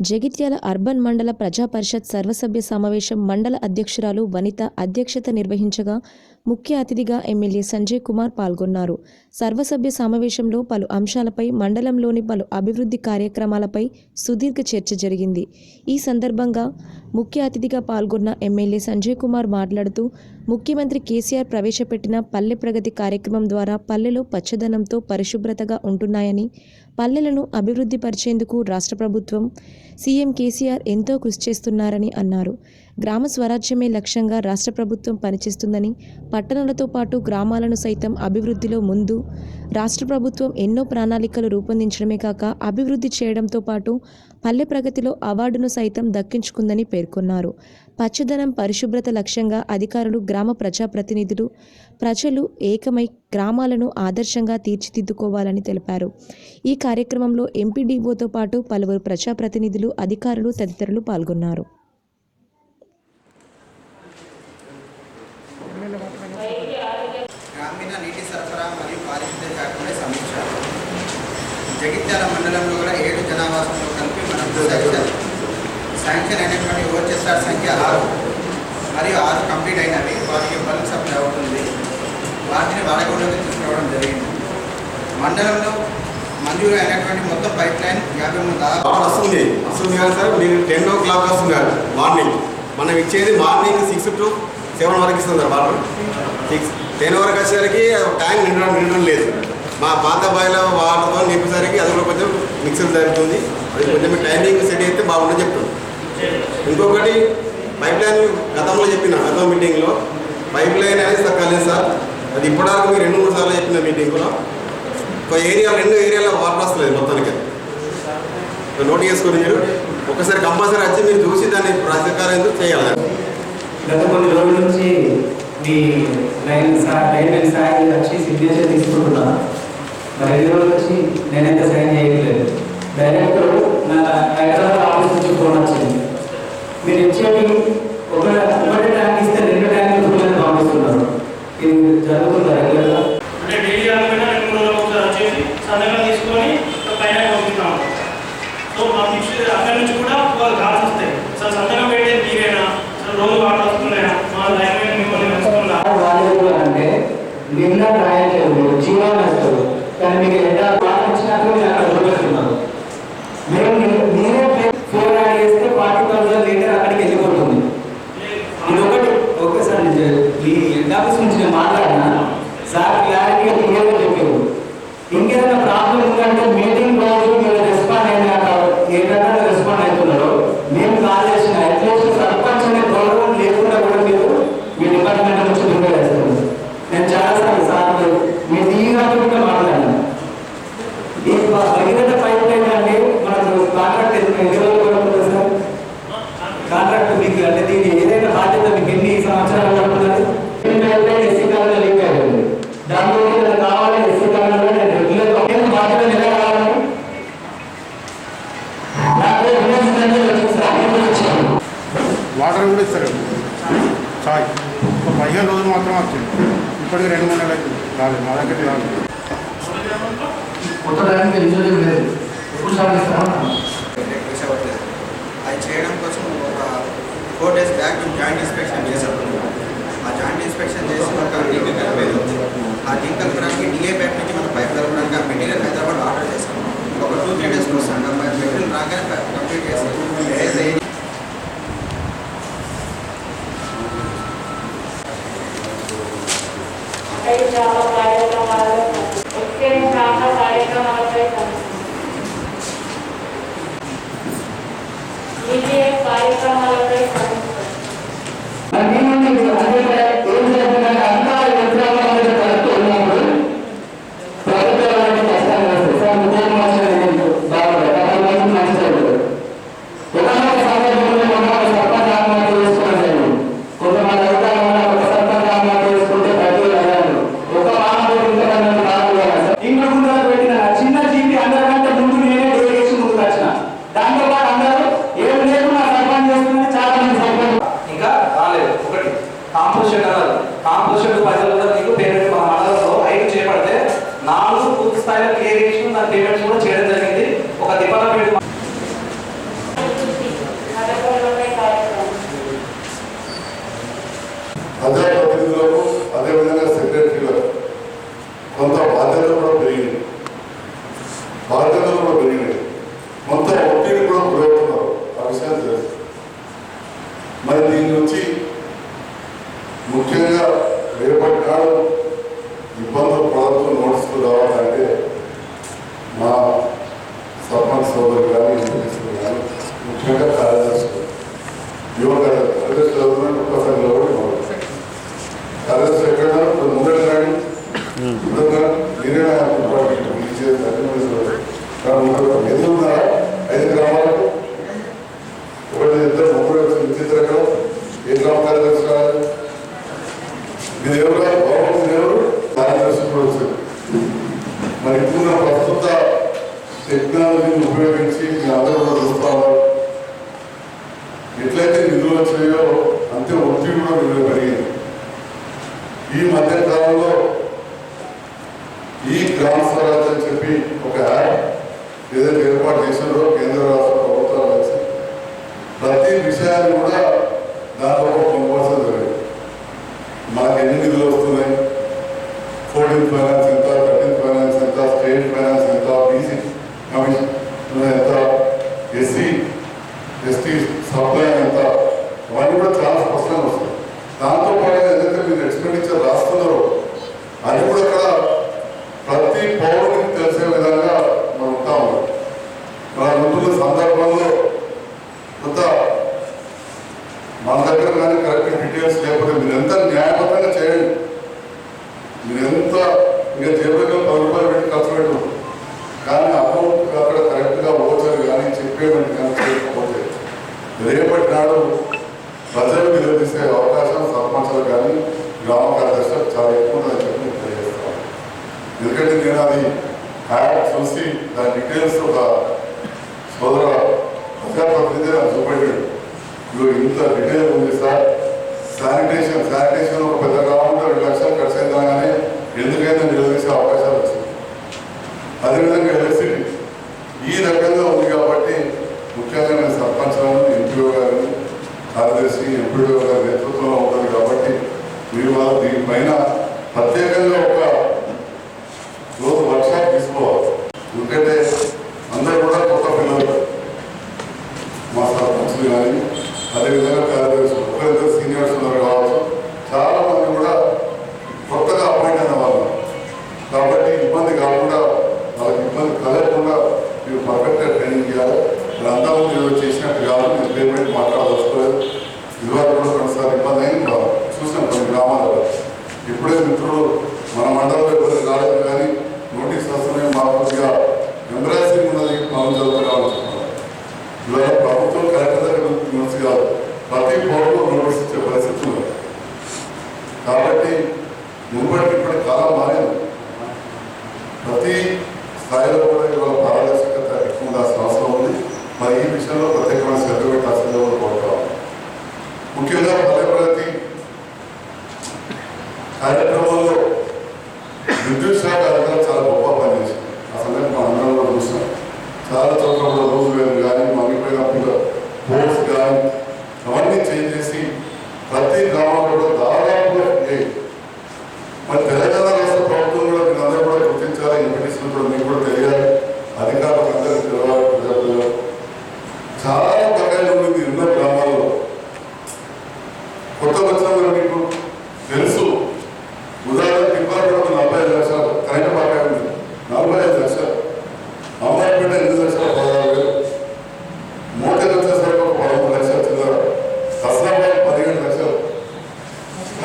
Jagtial urban మండల ప్రజా పరిషత్ సర్వసభ్య సమావేశం మండల అధ్యక్షురాలు వనిత అధ్యక్షత నిర్వహించగా ముఖ్య అతిథిగా ఎమ్మెల్యే సంజయ్ కుమార్ పాల్గొన్నారు. సర్వసభ్య సమావేశంలో పలు అంశాలపై మండలంలోని పలు అభివృద్ధి కార్యక్రమాలపై సుదీర్ఘ చర్చ జరిగింది. ఈ సందర్భంగా ముఖ్య అతిథిగా పాల్గొన్న ఎమ్మెల్యే సంజయ్ కుమార్ మాట్లాడుతూ ముఖ్యమంత్రి కేసీఆర్ ప్రవేశపెట్టిన పల్లె ప్రగతి కార్యక్రమం ద్వారా పల్లెలు పచ్చదనంతో పరిశుభ్రతగా ఉంటున్నాయని పల్లెలను అభివృద్ధి పరిచేందుకు రాష్ట్ర ప్రభుత్వం సీఎం కేసీఆర్ ఎంతో కృషి చేస్తున్నారని అన్నారు. గ్రామ స్వరాజ్యమే లక్ష్యంగా రాష్ట్ర ప్రభుత్వం పనిచేస్తుందని పట్టణాలతో పాటు గ్రామాలను సైతం అభివృద్ధిలో ముందు రాష్ట్ర ప్రభుత్వం ఎన్నో ప్రణాళికలు రూపొందించడమే కాక అభివృద్ధి చేయడంతో పాటు పల్లె ప్రగతిలో అవార్డును సైతం దక్కించుకుందని పేర్కొన్నారు. పచ్చదనం పరిశుభ్రత లక్ష్యంగా అధికారులు గ్రామ ప్రజాప్రతినిధులు ప్రజలు ఏకమై గ్రామాలను ఆదర్శంగా తీర్చిదిద్దుకోవాలని తెలిపారు. ఈ కార్యక్రమంలో ఎంపీడీఓతో పాటు పలువురు ప్రజాప్రతినిధులు అధికారులు తదితరులు పాల్గొన్నారు. జగిత్యాల మండలంలో కూడా ఏడు జనావాసంలో కలిపి మనం శాంక్షన్ శాంక్షన్ అయినటువంటి ఓచెస్ఆర్ సంఖ్య ఆరు. మరియు ఆరు కంప్లీట్ అయినవి. వాటికి బల్క్ సప్లై అవుతుంది. వాటిని వాడకుండా తీసుకురావడం జరిగింది. మండలంలో మంజూరు అయినటువంటి మొత్తం పైప్ లైన్ యాభై మూడు వస్తుంది. వస్తుంది కాదు సార్? మీకు టెన్ ఓ క్లాక్ వస్తుంది కాదు. మార్నింగ్. మనం ఇచ్చేది మార్నింగ్ సిక్స్ టు సెవెన్ వరకు ఇస్తుంది సార్ వాటర్ సిక్స్ టెన్ వరకు వచ్చేసరికి ట్యాంక్ నిండడం నిండడం లేదు. మా పాత బాయిల వాటర్తో నింపేసరికి అది కూడా కొంచెం మిక్సర్ జరుగుతుంది. అది కొంచెం టైమింగ్ సెట్ అయితే బాగుంటుంది చెప్తుంది ఇంకొకటి పైప్ లైన్ గతంలో చెప్పిన గతం మీటింగ్లో పైప్ లైన్ అనేది సార్ కాలేదు సార్. అది ఇప్పటివరకు మీరు రెండు మూడు సార్లు చెప్పిన మీటింగ్లో ఒక ఏరియా రెండు ఏరియాలో వాటర్ వస్తలేదు మొత్తానికి. నోట్ చేసుకుని మీరు. ఒకసారి కంపల్సరీ వచ్చి మీరు చూసి దాన్ని ప్రాధికారం ఎందుకు చేయాలి గత కొన్ని రోజుల నుంచి మీ లైన్ సార్ లైన్ సార్ వచ్చి సిగ్నేచర్ తీసుకుంటున్నాను మరి ఎన్ని రోజుల నుంచి నేనైతే సైన్ చేయట్లేదు. డైరెక్టర్ నా హైదరాబాద్ ఆఫీస్ నుంచి ఫోన్ వచ్చింది. మీరు ఇచ్చేది ఒక ఒకటి ట్యాంక్ ఇస్తే రెండు ట్యాంకులు ఫుల్ అని పంపిస్తున్నారు. ఇది జరుగుతుందా రెగ్యులర్గా అంటే డైలీ రెండు మూడు రోజులు ఒకసారి వచ్చేసి సంతకం తీసుకొని పైన పంపిస్తాం సో పంపించి అక్కడి నుంచి కూడా వాళ్ళు కాల్స్ వస్తాయి. సార్ సంతకం పెట్టేది మీరేనా? సార్ రోజు వాటర్ వస్తున్నాయా మా లైన్ మిమ్మల్ని వాల్యూబుల్ అంటే నిన్న వేస్తారు కానీ మీకు ఎట్లా పాట వచ్చినాక మీరు అక్కడ వదిలేస్తున్నారు మేము మీ- మీరే ఫోర్ యాడ్ చేస్తే ఫార్టీ థౌసండ్ లీటర్ అక్కడికి వెళ్ళిపోతుంది. ఇది ఒకటి ఓకే సార్ మీ హెడ్ ఆఫీస్ నుంచి నేను మాట్లాడినా. సార్ క్లారిటీగా క్లియర్గా చెప్పారు ఇంకేదైనా ప్రాబ్లం ఉందంటే మీటింగ్ రోజు మీరు రెస్పాండ్ అయినాక ఏ రకంగా రెస్పాండ్ అవుతున్నారో మేము కాల్ చేసిన అట్లీస్ట్ సర్పంచ్ అనే గౌరవం లేకుండా కూడా మీరు మీ డిపార్ట్మెంట్ నుంచి రిపేర్ చేస్తారు నేను చాలాసార్లు సార్ మీ తీరా కూడా మాట్లాడాను ఈ భగీరథ పైప్ లైన్ అంటే మనకు కాంట్రాక్ట్ ఎన్ని రోజులు పడుతుంది సార్ కాంట్రాక్ట్ మీకు అంటే దీని ఏదైనా బాధ్యత మీకు ఎన్ని సంవత్సరాలు పడుతున్నది ఎస్సీ కాలంలో లీక్ అయ్యింది దాంట్లో ఏదైనా కావాలి ఎస్సీ కాలంలో నేను రెగ్యులర్గా నేను బాధ్యత ఎలా కావాలి నాకు విలేజ్ నుంచి వచ్చింది సార్ నేను వచ్చాను వాటర్ కూడా ఇస్తారు చాయ్ ఒక పదిహేను రోజులు మాత్రం వచ్చింది ఇప్పటికి రెండు మూడు నెలలు రాలేదు. మా దగ్గర రాలేదు. కొత్త దానికి ఎలిజిబిలిటీ లేదు. ఎప్పుడు అది చేయడం కోసం ఒక ఫోర్ డేస్ బ్యాక్ మేము జాయింట్ ఇన్స్పెక్షన్ చేసాము ఆ జాయింట్ ఇన్స్పెక్షన్ చేసి ఒక జింకల్ కలిపేది ఉంది ఆ జింకల్ కలపడానికి డిఏ బ్యాక్ నుంచి మనం పైప్ కలపడానికి ఆ మెటీరియల్ హైదరాబాద్ ఆర్డర్ చేసాము ఒక టూ త్రీ డేస్కి వస్తాను మెటీరియల్ రాగానే కంప్లీట్ చేసి ఏదైతే అన్నారు కాంపోజిషన్ మీకు పేమెంట్ మా మండలంలో ఐదు చేపడితే నాలుగు పూర్తి స్థాయిలో క్లియర్ దాని పేమెంట్స్ కూడా చేయడం జరిగింది. ఒక డిపార్ట్మెంట్ ప్రతినిధులకు అదేవిధంగా సెక్రటరీలకు కొంత బాధ్యతలు కూడా పెరిగింది బాధ్యతలు కూడా పెరిగింది కొంత ఒత్తిడి కూడా గురవుతున్నారు. ఆ మరి దీని నుంచి Gracias. ఎస్సీ ఎస్టీ సప్లై అంత అవన్నీ కూడా చాలా స్పష్టంగా వస్తాయి. దాంతోపాటు ఏదైతే మీరు ఎక్స్పెండిచర్ రాస్తున్నారో అది కూడా ఇక్కడ ప్రతి పౌరుడికి తెలిసే విధంగా మనం ఉంటా ఉన్నాం. ముందున్న సందర్భంలో కొంత మన దగ్గర కానీ కరెక్ట్ డీటెయిల్స్ లేకపోతే మీరు ఎంత న్యాయబద్ధంగా చేయండి మీరు ఎంత ఇంకా చేయబడిన రిపేర్ ఉంది సార్. శానిటేషన్ శానిటేషన్ ఒక పెద్ద కావాలంటే రెండు లక్షలు ఖర్చు అయిందా కానీ ఎందుకైనా నిలదీసే అవకాశాలు వచ్చింది. అదేవిధంగా ఎలక్ట్రిసిటీ ఈ రకంగా ఉంది కాబట్టి ముఖ్యంగా నేను సర్పంచ్లను ఎంపీఓ గారిని కార్యదర్శి ఎంపీడీఓ గారి నేతృత్వంలో ఉంటుంది కాబట్టి మీరు వాళ్ళు దీనిపైన ప్రత్యేకంగా ఒక రోజు వర్క్షాప్ తీసుకోవాలి. ఎందుకంటే అందరూ కూడా కొత్త పిల్లలు. మా సర్పంచ్లు కానీ అదేవిధంగా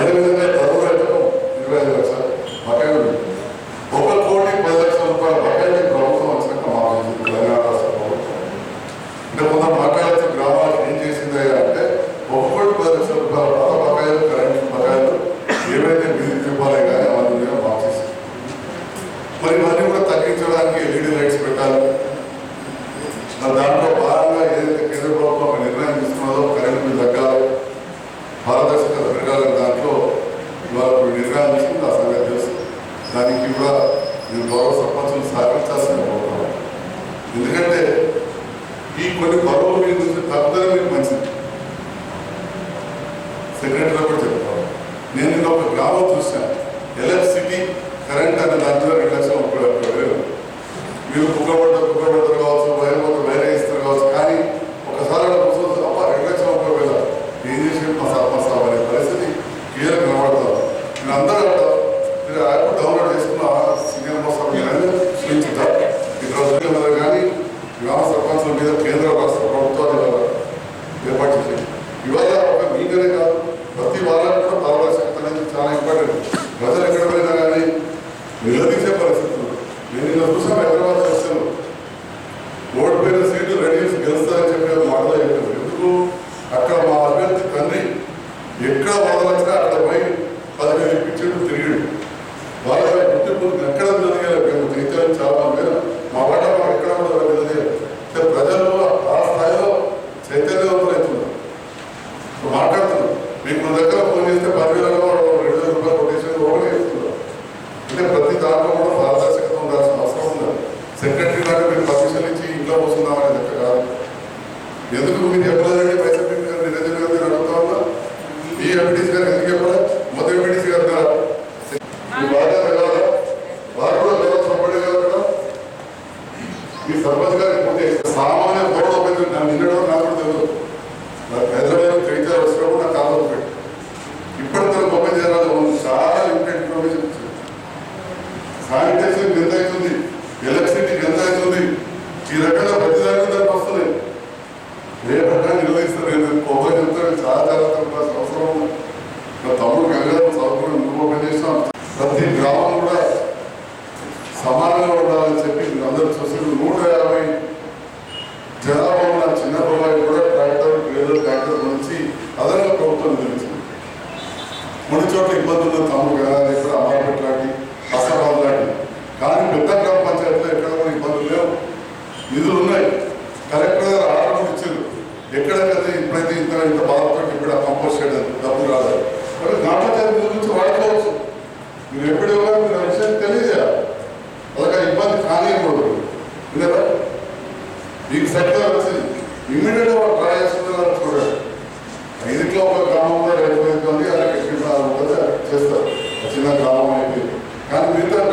Amen. ನೀವು ಮುಖಪಟ್ಟ ಮುಖಪಟ್ಟ ఈ సర్పంచ్ గారికి పోతే సామాన్య గౌరవ పెద్ద నన్ను నిన్నడం నాకు తెలియదు. నాకు హైదరాబాద్ కవితలు వచ్చినప్పుడు నాకు కాలం పెట్టి ఇప్పటి తన గొప్ప చేయాలి చాలా ఇంపార్టెంట్ ఇన్ఫర్మేషన్ ఇచ్చింది శానిటైజేషన్ ఎంత అవుతుంది ఎలక్ట్రిసిటీ ఎంత అవుతుంది ఈ రకంగా ప్రతిదానికి దానికి వస్తుంది ఏ రకంగా నిర్వహిస్తారు నేను కొబ్బరి చెప్తాను చాలా జాగ్రత్త ఉండాల్సిన అవసరం ఉంది నా తమ్ముడు గంగాధర చదువుకుని నువ్వు ఓపెన్ చేసినాం ప్రతి గ్రామం కూడా సమానంగా ఉండాలని చెప్పి మీరు అందరూ చూసి నూట యాభై జనాభా ఉన్న చిన్న పొలాయి కూడా ట్రాక్టర్ ట్రేలర్ ట్రాక్టర్ నుంచి అదనంగా ప్రభుత్వం నిర్మించింది కొన్ని చోట్ల ఇబ్బందులు ఉన్న తమ్ముడు గంగాధర ఇక్కడ అమరాపేట లాంటి అసబాద్ లాంటి కానీ పెద్ద గ్రామ పంచాయతీలో ఎక్కడ కూడా ఇబ్బందులు లేవు నిధులు ఉన్నాయి. కలెక్టర్ గారు ఆర్డర్ ఇచ్చారు. ఎక్కడెక్కడైతే ఇప్పుడైతే ఇంత ఇంత బాధపడి ఇప్పుడు ఆ కంపోస్ట్ చేయడం డబ్బులు రాలేదు. మరి గ్రామ గురించి వాడుకోవచ్చు. మీరు ఎప్పుడు ఇవ్వాలి మీరు ఆ విషయం తెలియజేయాలి. అలాగే ఇబ్బంది కానివ్వకూడదు విన్నారా మీకు సెక్టర్ వచ్చి ఇమ్మీడియట్గా వాళ్ళు ట్రై చేస్తున్నారు చూడండి ఐదుట్లో ఒక గ్రామంలో రైతు వేదిక అలాగే ఎక్కడ ఉంటుంది. చేస్తారు. చిన్న గ్రామం అయిపోయింది. కానీ మిగతా